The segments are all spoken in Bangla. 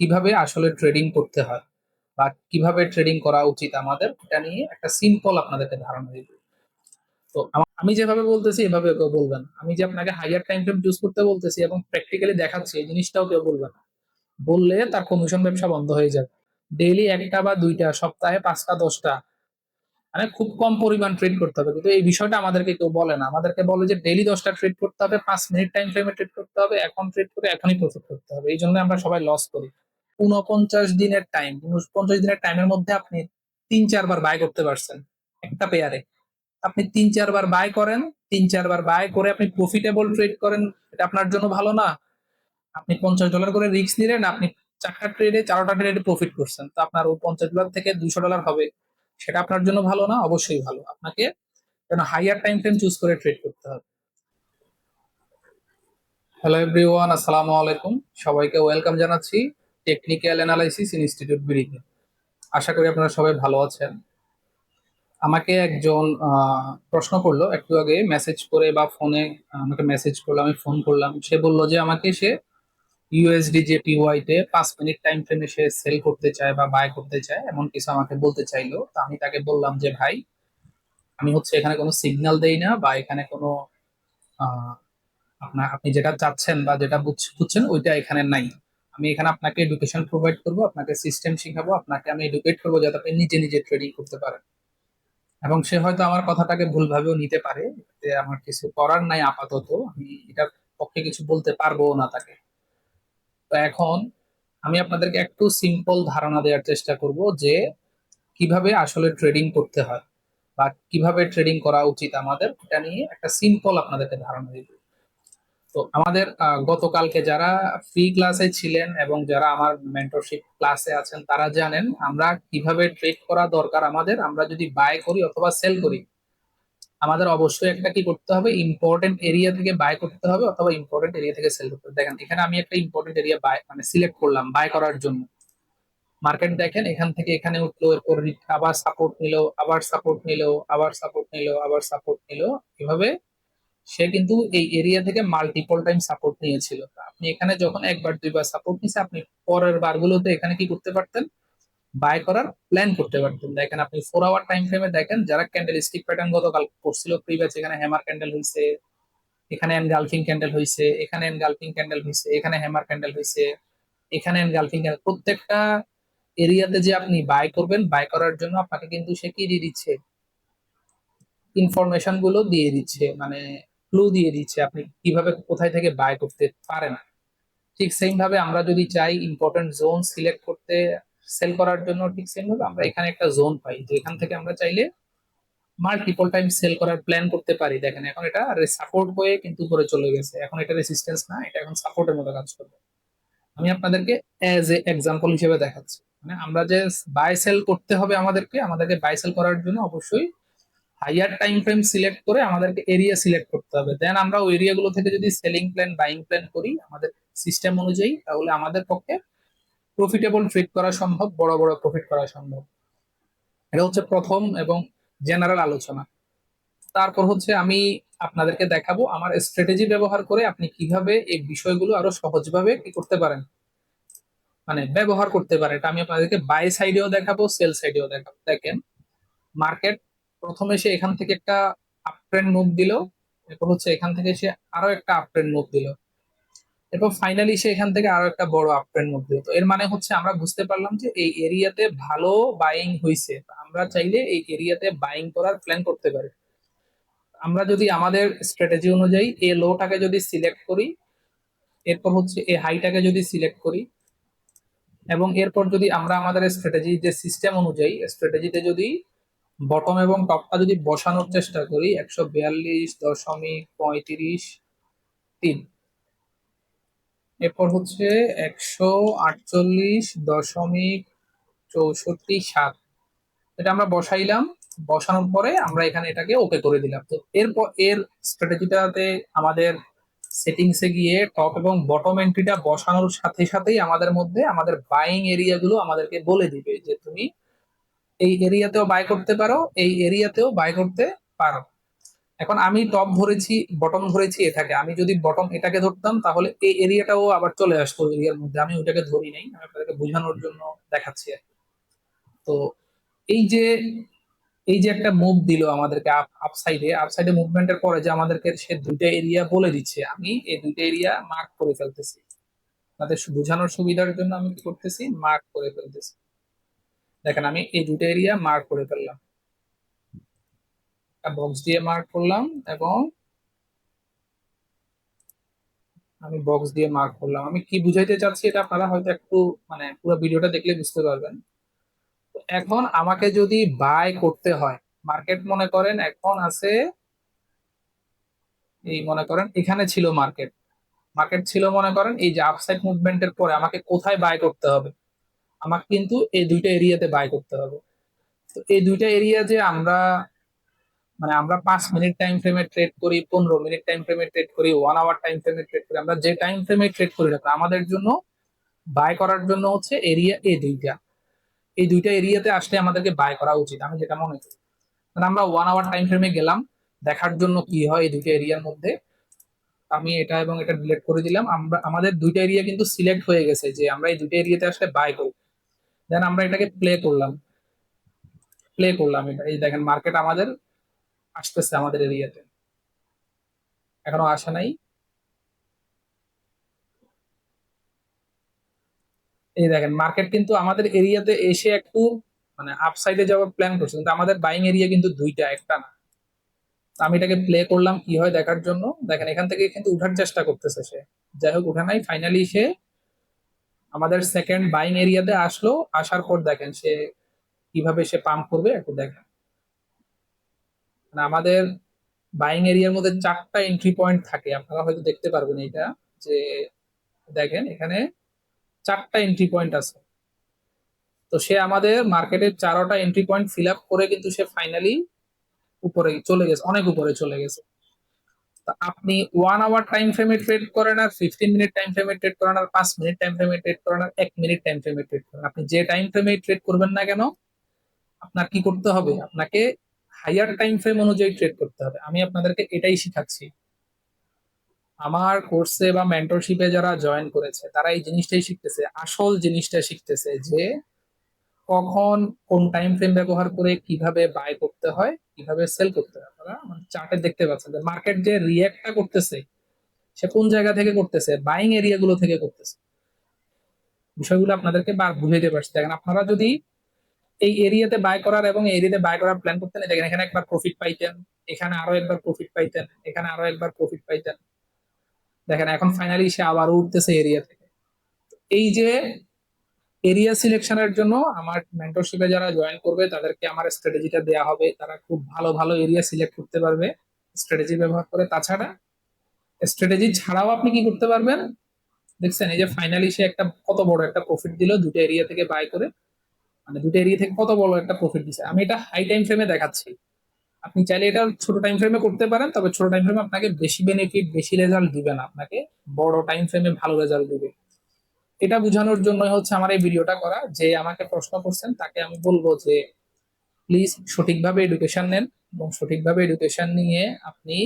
কীভাবে আসলে ট্রেডিং করতে হয় বা কীভাবে ট্রেডিং করা উচিত আমাদের, এটা নিয়ে একটা সিম্পল আপনাদেরকে ধারণা দিব তো আমি যেভাবে বলতেছি এভাবে কেউ বলবেন আমি যে আপনাকে হাইয়ার টাইম ফ্রেম চুজ করতে বলতেছি এবং প্র্যাকটিক্যালি দেখাচ্ছি, এই জিনিসটাও কেউ বলবেন না। বললে তার কমিশন ব্যবসা বন্ধ হয়ে যাবে। ডেইলি একটা বা দুইটা, সপ্তাহে পাঁচটা, দশটা মানে খুব কম পরিমাণ ট্রেড করতে হবে। কিন্তু এই বিষয়টা আমাদেরকে কেউ বলে না। আমাদেরকে বলে যে ডেইলি দশটা ট্রেড করতে হবে, পাঁচ মিনিট টাইম ফ্রেমে ট্রেড করতে হবে, এখন ট্রেড করে এখনই প্রফিট করতে হবে। এই জন্য আমরা সবাই লস করি। উনপঞ্চাশ দিনের টাইম উনপঞ্চাশ দিনের টাইমের মধ্যে আপনি তিন চারবার বাই করতে পারছেন একটা পেয়ারে আপনি তিন চারবার বাই করেন, তিন চারবার বাই করে আপনি প্রফিটেবল ট্রেড করেন, এটা আপনার জন্য ভালো না। আপনি পঞ্চাশ ডলার করে রিস্ক নিলেন, আপনি চারটা ট্রেডে চারটা ট্রেডে প্রফিট করছেন। তো আপনার ওই পঞ্চাশ ডলার থেকে দুশো ডলার হবে। সেটা আপনার জন্য ভালো না, অবশ্যই ভালো। আপনাকে যেন হাইয়ার টাইম ফ্রেম চুজ করে ট্রেড করতে হবে। হ্যালো এভরিওয়ান আসসালামু আলাইকুম। সবাইকে ওয়েলকাম জানাচ্ছি। টেকনিক্যাল অ্যানালাইসিস ইনস্টিটিউট বিডিতে আশা করি আপনারা সবাই ভালো আছেন। আমাকে একজন প্রশ্ন করল একটু আগে মেসেজ করে বা ফোনে আমাকে মেসেজ করল, আমি ফোন করলাম। সে বলল যে আমাকে সে ইউএসডি যে পিওয়াই তে পাঁচ মিনিট টাইম ফ্রেমে সে সেল করতে চায় বা বাই করতে চায়, এমন কিছু আমাকে বলতে চাইলো। তা আমি তাকে বললাম যে, ভাই, আমি হচ্ছে এখানে কোনো সিগন্যাল দেই না বা এখানে কোনো আপনার আপনি যেটা চাচ্ছেন বা যেটা বুঝ- বুঝছেন, ওইটা এখানে নাই। আমি এখানে আপনাকে এডুকেশন প্রোভাইড করব, আপনাকে সিস্টেম শিখাবো, আপনাকে আমি এডুকেট করব যাতে আপনি নিজে নিজে ট্রেডিং করতে পারেন। এবং সে হয়তো আমার কথাটাকে ভুলভাবেও নিতে পারে আমার কিছু করার নাই আপাতত, আমি এটার পক্ষে কিছু বলতে পারব না তাকে। তো এখন আমি আপনাদেরকে একটু সিম্পল ধারণা দেওয়ার চেষ্টা করব যে কীভাবে আসলে ট্রেডিং করতে হয়, বা কীভাবে ট্রেডিং করা উচিত আমাদের, এটা নিয়ে একটা সিম্পল আপনাদেরকে ধারণা দিব। তো আমাদের গতকালকে যারা ফ্রি ক্লাসে ছিলেন এবং যারা আমার মেন্টরশিপ ক্লাসে আছেন, তারা জানেন আমরা কীভাবে ট্রেড করা দরকার আমাদের। আমরা যদি বাই করি অথবা সেল করি, আমাদের অবশ্যই একটা কি করতে হবে? ইম্পর্টেন্ট এরিয়া থেকে বাই করতে হবে অথবা ইম্পর্টেন্ট এরিয়া থেকে সেল করতে হবে। দেখেন, এখানে আমি একটা ইম্পর্টেন্ট এরিয়া বাই মানে সিলেক্ট করলাম বাই করার জন্য। মার্কেট দেখেন, এখান থেকে এখানে উঠল, এরপর আবার সাপোর্ট নিল, আবার সাপোর্ট নিল, আবার সাপোর্ট নিল, আবার সাপোর্ট নিল। এভাবে সে কিন্তু এই এরিয়া থেকে মাল্টিপল টাইম সাপোর্ট নিয়েছিল। আপনি এখানে যখন একবার, দুইবার সাপোর্ট নিছে, আপনি পরের বারগুলোতে এখানে কি করতে পারতেন? বাই করার প্ল্যান করতে পারতেন। দেখেন আপনি ফোর আওয়ার টাইম ফ্রেমে দেখেন, যারা ক্যান্ডেল স্টিক প্যাটার্ন গতকাল করছিল প্রিভিয়াস এখানে হ্যামার ক্যান্ডেল হয়েছে এখানে এনগালফিং ক্যান্ডেল হয়েছে এখানে এনগালফিং ক্যান্ডেল হয়েছে এখানে হ্যামার ক্যান্ডেল হয়েছে এখানে এনগালফিং ক্যান্ডেল প্রত্যেকটা এরিয়াতে যে আপনি বাই করবেন বাই করার জন্য আপনাকে কিন্তু সে কি দিয়ে দিচ্ছে? ইনফরমেশনগুলো দিয়ে দিচ্ছে। মানে ক্লু দিয়ে দিচ্ছে আপনি কীভাবে কোথায় থেকে বাই করতে পারেন। ঠিক সেম ভাবে আমরা যদি চাই ইম্পর্টেন্ট জোন সিলেক্ট করতে সেল করার জন্য ঠিক সেম ভাবে আমরা এখানে একটা জোন পাই। যেখান থেকে আমরা চাইলে মাল্টিপল টাইম সেল করার প্ল্যান করতে পারি। দেখেন এখন এটা সাপোর্ট হয়ে কিন্তু উপরে চলে গেছে। এখন এটা রেসিস্টেন্স না, এটা এখন সাপোর্টের মতো কাজ করবে। আমি আপনাদেরকে অ্যাজ এ এক্সাম্পল হিসেবে দেখাচ্ছি। মানে আমরা যে বাই সেল করতে হবে আমাদেরকে আমাদেরকে বাই সেল করার জন্য অবশ্যই হাইয়ার টাইম ফ্রেম সিলেক্ট করে আমাদেরকে এরিয়া সিলেক্ট করতে হবে। দেন আমরা ওই এরিয়া গুলো থেকে যদি সেলিং প্ল্যান বাইং প্ল্যান করি, আমাদের সিস্টেম অনুযায়ী, তাহলে আমাদের পক্ষে প্রফিটেবল ট্রেড করা সম্ভব, বড় বড় প্রফিট করা সম্ভব। এটা হচ্ছে প্রথম এবং জেনারেল আলোচনা। তারপর হচ্ছে আমি আপনাদেরকে দেখাবো আমার স্ট্র্যাটেজি ব্যবহার করে আপনি কীভাবে এই বিষয়গুলো আরও সহজভাবে কি করতে পারেন। মানে ব্যবহার করতে পারেন। এটা আমি আপনাদেরকে বাই সাইডেও দেখাবো সেল সাইডেও দেখাবো। দেখেন মার্কেট প্রথমে সে এখান থেকে একটা আপ ট্রেন্ড মুভ দিল, এরপর হচ্ছে এখান থেকে সে আরও একটা আপ ট্রেন্ড মুভ দিল। এরপর ফাইনালি সে এখান থেকে আরও একটা বড় আপ ট্রেন্ড মুভ দিল। তো এর মানে হচ্ছে আমরা বুঝতে পারলাম যে এই এরিয়াতে ভালো বাইং হয়েছে আমরা চাইলে এই এরিয়াতে বাইং করার প্ল্যান করতে পারি। আমরা যদি আমাদের স্ট্র্যাটেজি অনুযায়ী এই লোটাকে যদি সিলেক্ট করি, এরপর হচ্ছে এ হাইটাকে যদি সিলেক্ট করি, এবং এরপর যদি আমরা আমাদের স্ট্র্যাটেজি যে সিস্টেম অনুযায়ী স্ট্র্যাটেজিতে যদি বটম এবং টপটা যদি বসানোর চেষ্টা করি, একশো বিয়াল্লিশ দশমিক পঁয়ত্রিশ তিন। এরপর হচ্ছে একশো আটচল্লিশ দশমিক চৌষট্টি সাত। এটা আমরা বসাইলাম। বসানোর পরে আমরা এখানে এটাকে ওকে করে দিলাম। তো এরপর এর স্ট্র্যাটেজিটাতে আমাদের সেটিংসে গিয়ে টপ এবং বটম এন্ট্রিটা বসানোর সাথে সাথেই আমাদের মধ্যে আমাদের বাইং এরিয়াগুলো আমাদেরকে বলে দিবে যে তুমি এই এরিয়াতেও বাই করতে পারো, এই এরিয়াতেও বাই করতে পারো। এখন আমি টপ ধরেছি বটম ধরেছি এটাকে। আমি যদি বটম এটাকে ধরতাম, তাহলে এই এরিয়াটাও আবার চলে আসতো এরিয়ার মধ্যে। আমি ওটাকে ধরি নাই, আমি আপনাদেরকে বোঝানোর জন্য দেখাচ্ছি আর। তো এই যে এই যে একটা মুভ দিল আমাদেরকে আপ সাইডে আপ সাইডে মুভমেন্টের পরে যে আমাদেরকে সে দুইটা এরিয়া বলে দিচ্ছে, আমি এই দুইটা এরিয়া মার্ক করে ফেলতেছি। তাদের বোঝানোর সুবিধার জন্য আমি করতেছি? মার্ক করে ফেলতেছি। দেখেন, আমি এই দুটো এরিয়া মার্ক করে ফেললাম। বক্স দিয়ে মার্ক করলাম এবং আমি বক্স দিয়ে মার্ক করলাম। আমি কি বুঝাইতে চাচ্ছি এটা আপনারা হয়তো একটু মানে পুরো ভিডিওটা দেখলে বুঝতে পারবেন। এখন আমাকে যদি বাই করতে হয় মার্কেট মনে করেন এখন আছে, এই মনে করেন এখানে ছিল মার্কেট মার্কেট ছিল মনে করেন এই যে আপসাইড মুভমেন্টের পরে আমাকে কোথায় বাই করতে হবে? আমাকে কিন্তু এই দুইটা এরিয়াতে বাই করতে হবে। তো এই দুইটা এরিয়া যে আমরা মানে আমরা পাঁচ মিনিট টাইম ফ্রেমে ট্রেড করি, পনেরো মিনিট টাইম ফ্রেমে ট্রেড করি ওয়ান আওয়ার টাইম ফ্রেমে ট্রেড করি, আমরা যে টাইম ফ্রেমে ট্রেড করি না আমাদের জন্য বাই করার জন্য হচ্ছে এরিয়া এই দুইটা। এই দুইটা এরিয়াতে আসলে আমাদেরকে বাই করা উচিত, আমি যেটা মনে করি। মানে আমরা ওয়ান আওয়ার টাইম ফ্রেমে গেলাম, দেখার জন্য কি হয় এই দুইটা এরিয়ার মধ্যে, আমি এটা এবং এটা ডিলিট করে দিলাম। আমরা, আমাদের দুইটা এরিয়া কিন্তু সিলেক্ট হয়ে গেছে যে আমরা এই দুইটা এরিয়াতে আসলে বাই করব দেন আমরা এটাকে প্লে করলাম। প্লে করলাম এটা। এই দেখেন মার্কেট আমাদের আসতেছে আমাদের এরিয়াতে এখনও আসা নাই। এই দেখেন মার্কেট কিন্তু আমাদের এরিয়াতে এসে একটু মানে আপসাইডে যাওয়ার প্ল্যান করছে। কিন্তু আমাদের বাইং এরিয়া কিন্তু দুইটা, একটা না। আমি এটাকে প্লে করলাম কি হয় দেখার জন্য। দেখেন এখান থেকে কিন্তু উঠার চেষ্টা করতেছে সে। যাই হোক, উঠা নাই। ফাইনালি সে আমাদের সেকেন্ড বাইং এরিয়াতে আসলো, আসার পর দেখেন সে কীভাবে সে পাম্প করবে, একটু দেখেন। মানে আমাদের বাইং এরিয়ার মধ্যে চারটা এন্ট্রি পয়েন্ট থাকে, আপনারা হয়তো দেখতে পারবেন এটা যে দেখেন এখানে চারটা এন্ট্রি পয়েন্ট আছে। তো সে আমাদের মার্কেটের চারোটা এন্ট্রি পয়েন্ট ফিল আপ করে কিন্তু সে ফাইনালি উপরে চলে গেছে, অনেক উপরে চলে গেছে। আপনি ওয়ান আওয়ার টাইম ফ্রেমে ট্রেড করেন আর ফিফটিন মিনিট টাইম ফ্রেমে ট্রেড করেন আর পাঁচ মিনিট টাইম ফ্রেমে ট্রেড করেন আর এক মিনিট টাইম ফ্রেমে ট্রেড করেন। আপনি যে টাইম ফ্রেমে ট্রেড করবেন না কেন, আপনার কি করতে হবে? আপনাকে হাইয়ার টাইম ফ্রেম অনুযায়ী ট্রেড করতে হবে। আমি আপনাদেরকে এটাই শিখাচ্ছি। আমার কোর্সে বা মেন্টরশিপে যারা জয়েন করেছে, তারা এই জিনিসটাই শিখতেছে, আসল জিনিসটা শিখতেছে যে কখন কোন টাইম ফ্রেম ব্যবহার করে কীভাবে বাই করতে হয় কীভাবে সেল করতে হয় আপনারা? মানে চার্টে দেখতে পাচ্ছেন যে মার্কেট যে রিয়াক্টটা করতেছে, সে কোন জায়গা থেকে করতেছে? বাইং এরিয়া গুলো থেকে করতেছে। বিষয়গুলো আপনাদেরকে বার বুঝাইতে পারছি। দেখেন, আপনারা যদি এই এরিয়াতে বাই করার এবং এই এরিয়াতে বাই করার প্ল্যান করতেন, দেখেন, এখানে একবার প্রফিট পাইতেন, এখানে আরও একবার প্রফিট পাইতেন, এখানে আরও একবার প্রফিট পাইতেন। দেখেন, এখন ফাইনালি সে আবার উঠতেছে এরিয়া থেকে। এই যে এরিয়া সিলেকশনের জন্য আমার মেন্টরশিপে যারা জয়েন করবে, তাদেরকে আমার স্ট্র্যাটেজিটা দেওয়া হবে। তারা খুব ভালো ভালো এরিয়া সিলেক্ট করতে পারবে স্ট্র্যাটেজি ব্যবহার করে। তাছাড়া স্ট্র্যাটেজি ছাড়াও আপনি কি করতে পারবেন? দেখছেন, এই যে ফাইনালি সে একটা কত বড় একটা প্রফিট দিল দুটো এরিয়া থেকে বাই করে। মানে দুটো এরিয়া থেকে কত বড় একটা প্রফিট দিছে। আমি এটা হাই টাইম ফ্রেমে দেখাচ্ছি। আপনি চাইলে এটা ছোট টাইম ফ্রেমে করতে পারেন, তবে ছোট টাইম ফ্রেমে আপনাকে বেশি বেনিফিট বেশি রেজাল্ট দিবে না। আপনাকে বড় টাইম ফ্রেমে ভালো রেজাল্ট দিবে। এটা বোঝানোর জন্য হচ্ছে আমার এই ভিডিওটা করা, যে আমাকে প্রশ্ন করছেন, তাকে আমি বলব যে প্লিজ সঠিকভাবে এডুকেশন নেন এবং সঠিকভাবে এডুকেশন নিয়ে আপনি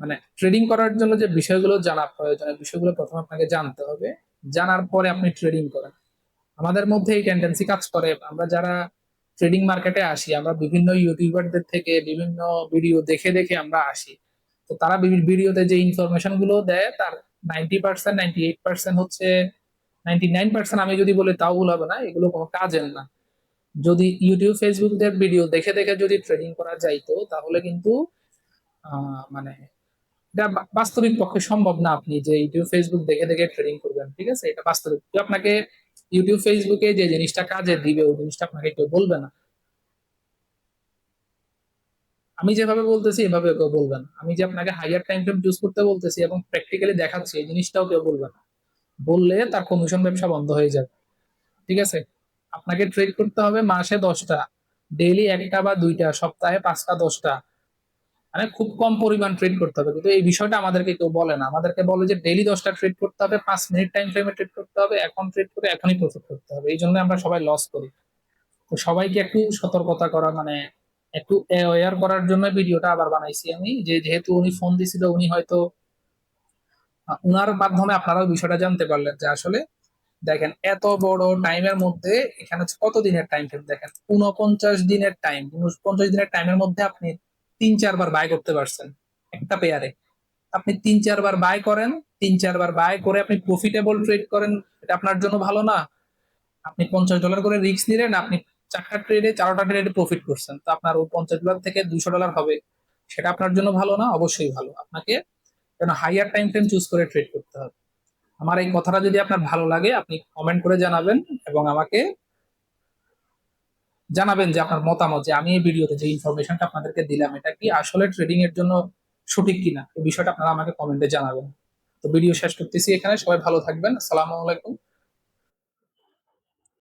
মানে ট্রেডিং করার জন্য যে বিষয়গুলো জানা প্রয়োজন বিষয়গুলো প্রথমে আপনাকে জানতে হবে। জানার পরে আপনি ট্রেডিং করেন। আমাদের মধ্যে এই টেন্ডেন্সি কাজ করে। আমরা যারা ট্রেডিং মার্কেটে আসি, আমরা বিভিন্ন ইউটিউবারদের থেকে বিভিন্ন ভিডিও দেখে দেখে আমরা আসি। তো তারা ভিডিওতে যে ইনফরমেশনগুলো দেয়, তার ninety percent, ninety eight percent হচ্ছে নাইনটি নাইন পার্সেন্ট আমি যদি বলি তাও ভুল হবে না, এগুলো কোনো কাজের না। যদি ইউটিউব ফেসবুকদের ভিডিও দেখে দেখে যদি ট্রেডিং করা যাইতো, তাহলে কিন্তু মানে এটা বাস্তবিক পক্ষে সম্ভব না আপনি যে ইউটিউব, ফেসবুক দেখে দেখে ট্রেডিং করবেন, ঠিক আছে? এটা বাস্তবিক। আপনাকে ইউটিউব, ফেসবুকে যে জিনিসটা কাজে দিবে, ওই জিনিসটা আপনাকে কেউ বলবে না। আমি যেভাবে বলতেছি, এভাবে কেউ বলবে না। আমি যে আপনাকে হাইয়ার টাইম ফ্রেম চুজ করতে বলতেছি এবং প্র্যাকটিক্যালি দেখাচ্ছি, এই জিনিসটাও কেউ বলবে না। বললে তার কমিশন ব্যবসা বন্ধ হয়ে যাবে। ঠিক আছে? আপনাকে ট্রেড করতে হবে মাসে দশটা ডেইলি একটা বা দুইটা, সপ্তাহে পাঁচটা, দশটা। মানে খুব কম পরিমাণ ট্রেড করতে হবে। কিন্তু এই বিষয়টা আমাদেরকে কেউ বলে না। আমাদেরকে বলে যে ডেইলি দশটা ট্রেড করতে হবে, পাঁচ মিনিট টাইম ফ্রেমে ট্রেড করতে হবে, এখন ট্রেড করে এখনই প্রফিট করতে হবে। এই জন্য আমরা সবাই লস করি। তো সবাইকে একটু সতর্কতা করা মানে একটু অ্যাওয়ার করার জন্য ভিডিওটা আবার বানাইছি আমি। যে যেহেতু উনি ফোন দিছিল, উনি হয়তো উনার মাধ্যমে আপনারাও বিষয়টা জানতে পারলেন যে আসলে, দেখেন, এত বড় টাইমের মধ্যে, এখানে কত দিনের টাইম ফ্রেম দেখেন উনপঞ্চাশ দিনের টাইম উনপঞ্চাশ দিনের টাইমের মধ্যে আপনি তিন, চারবার বাই করতে পারছেন একটা পেয়ারে আপনি তিন, চারবার বাই করেন, তিন, চারবার বাই করে আপনি প্রফিটেবল ট্রেড করেন, এটা আপনার জন্য ভালো না। আপনি পঞ্চাশ ডলার করে রিস্ক নিলেন, আপনি চারটা ট্রেডে চারটা ট্রেডে প্রফিট করছেন। তো আপনার ওই পঞ্চাশ ডলার থেকে দুশো ডলার হবে। সেটা আপনার জন্য ভালো না, অবশ্যই ভালো। আপনাকে যেন হাইয়ার টাইম ফ্রেম চুজ করে ট্রেড করতে হবে। আমার এই কথাটা যদি আপনার ভালো লাগে, আপনি কমেন্ট করে জানাবেন এবং আমাকে জানাবেন যে আপনার মতামত, যে আমি এই ভিডিওতে যে ইনফরমেশনটা আপনাদেরকে দিলাম, এটা কি আসলে ট্রেডিং এর জন্য সঠিক কিনা? এই বিষয়টা আপনারা আমাকে কমেন্টে জানাবেন। তো ভিডিও শেষ করতেছি এখানে। সবাই ভালো থাকবেন। আসসালামু আলাইকুম।